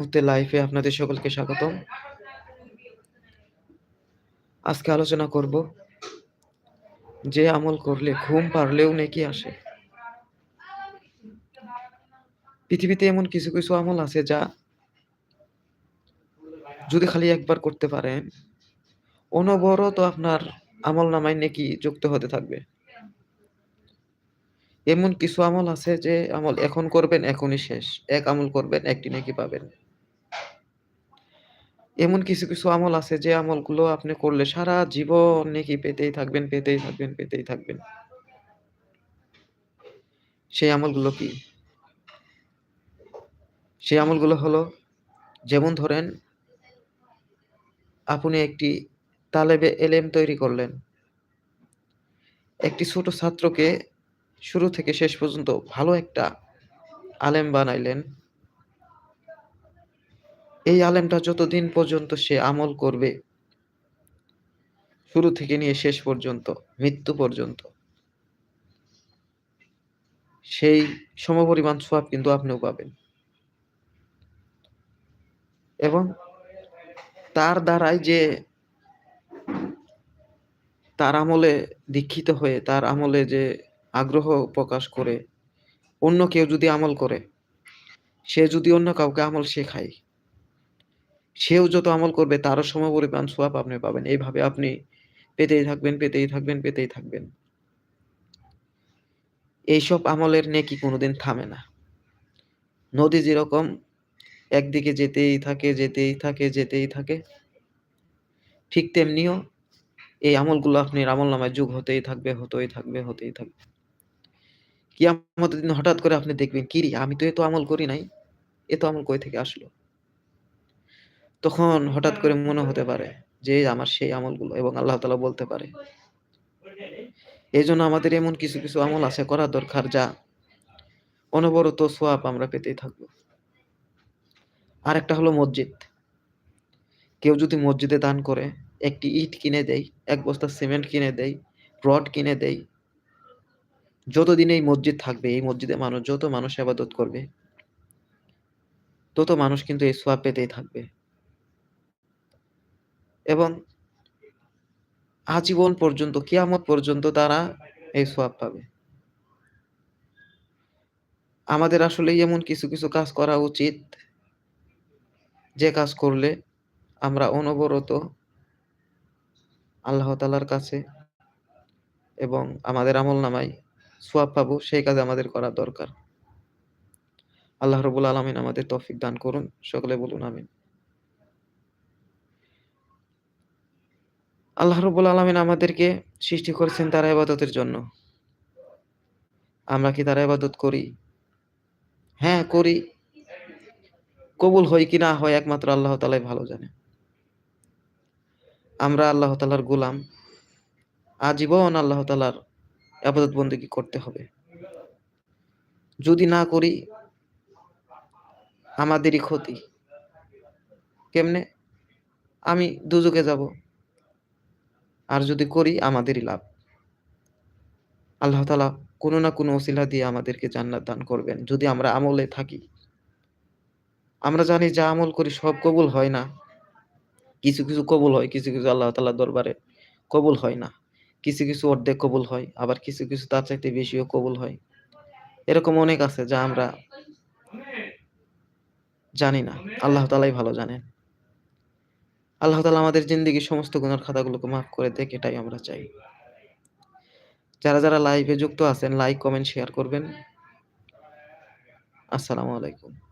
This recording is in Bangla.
মুহূর্তে লাইফে আপনাদের সকলকে স্বাগতম। আজকে আলোচনা করব যে আমল করলে ঘুম পারলেও নেকি আসে। পৃথিবীতে এমন কিছু, কিছু আমল আছে যা যদি খালি একবার করতে পারেন, অনবরত আপনার আমলনামায় নেকি যুক্ত হতে থাকবে। এমন কিছু আমল আছে যে আমল এখন করবেন এখনই শেষ। এক আমল করবেন একটি নেকি পাবেন। এমন কিছু, কিছু আমল আছে যে আমলগুলো আপনি করলে সারা জীবন নেকি পেতেই থাকবেন, পেতেই থাকবেন, পেতেই থাকবেন। সেই আমলগুলো কি? সেই আমলগুলো হলো যেমন ধরেন আপনি একটি তালেবে এলেম তৈরি করলেন। একটি ছোট ছাত্রকে শুরু থেকে শেষ পর্যন্ত ভালো একটা আলেম বানাইলেন। এই আলেমটা যতদিন পর্যন্ত সে আমল করবে শুরু থেকে নিয়ে শেষ পর্যন্ত, মৃত্যু পর্যন্ত সেই সমপরিমাণ সোয়াব কিন্তু আপনিও পাবেন। এবং তার দ্বারাই যে তার আমলে দীক্ষিত হয়ে তার আমলে যে আগ্রহ প্রকাশ করে অন্য কেউ যদি আমল করে, সে যদি অন্য কাউকে আমল শেখায়, সেও যত আমল করবে তারও সমপরিমাণ সোয়াব আপনি পাবেন। এইভাবে আপনি পেতেই থাকবেন, পেতেই থাকবেন, পেতেই থাকবেন। এইসব আমলের নেকি কোনোদিন থামে না। নদী যেরকম একদিকে যেতেই থাকে, যেতেই থাকে, যেতেই থাকে। ঠিক তেমনিও এই আমলগুলো আপনি আমল নামায় যুগ হতেই থাকবে, হতেই থাকবে, হতেই থাকবে। কিয়ামতের দিন হঠাৎ করে আপনি দেখবেন, কিরে আমি তো এত আমল করি নাই। এত আমল কই থেকে আসলো? তখন হঠাৎ করে মনে হতে পারে যে আমার সেই আমলগুলো এবং আল্লাহ তাআলা বলতে পারে। এই জন্য আমাদের এমন কিছু, কিছু আমল আছে করা দরকার যা অনবরত সোয়াব আমরা পেতেই থাকব আর একটা হলো মসজিদ। কেউ যদি মসজিদে দান করে, একটি ইট কিনে দেয়, এক বস্তা সিমেন্ট কিনে দেয়, রড কিনে দেয়। যতদিন এই মসজিদ থাকবে, এই মসজিদে মানুষ যত মানুষ ইবাদত করবে তত মানুষ কিন্তু এই সোয়াব পেতেই থাকবে। এবং আজীবন পর্যন্ত কিয়ামত পর্যন্ত তারা এই সোয়াব পাবে। আমাদের আসলেই এমন কিছু, কিছু কাজ করা উচিত যে কাজ করলে আমরা অনবরত আল্লাহ তালার কাছে এবং আমাদের আমল আমলনামায় সোয়াব পাবো সেই কাজ আমাদের করা দরকার। আল্লাহ রাব্বুল আলামিন আমাদের তফিক দান করুন। সকলে বলুন আমিন। আল্লাহ রাব্বুল আলামিন আমাদেরকে সৃষ্টি করেছেন তার ইবাদতের জন্য। আমরা কি তার ইবাদত করি? হ্যাঁ, করি। কবুল হয় কি না হয় একমাত্র আল্লাহ তালাই ভালো জানে। আমরা আল্লাহ তালার গোলাম। আজীবন আল্লাহ তাআলার ইবাদত বন্দেগী করতে হবে। যদি না করি আমাদেরই ক্ষতি। কেমনে? আমি দোজখে যাব। আর যদি করি আমাদেরই লাভ। আল্লাহ তালা কোনো না কোনো ওসিলা দিয়ে আমাদেরকে জান্নাত দান করবেন যদি আমরা আমলে থাকি। আমরা জানি যা আমল করি সব কবুল হয় না। কিছু, কিছু কবুল হয়, কিছু, কিছু আল্লাহ তাআলার দরবারে কবুল হয় না। কিছু, কিছু অর্ধেক কবুল হয়, আবার কিছু, কিছু তার চাইতে বেশিও কবুল হয়। এরকম অনেক আছে যা আমরা জানি না। আল্লাহ তাআলাই ভালো জানেন। আল্লাহ তালা আমাদের জিন্দিগির সমস্ত গুণার খাতাগুলোকে মাফ করে দেখে এটাই আমরা চাই। যারা, যারা লাইভে যুক্ত আছেন লাইক, কমেন্ট, শেয়ার করবেন। আসসালামু আলাইকুম।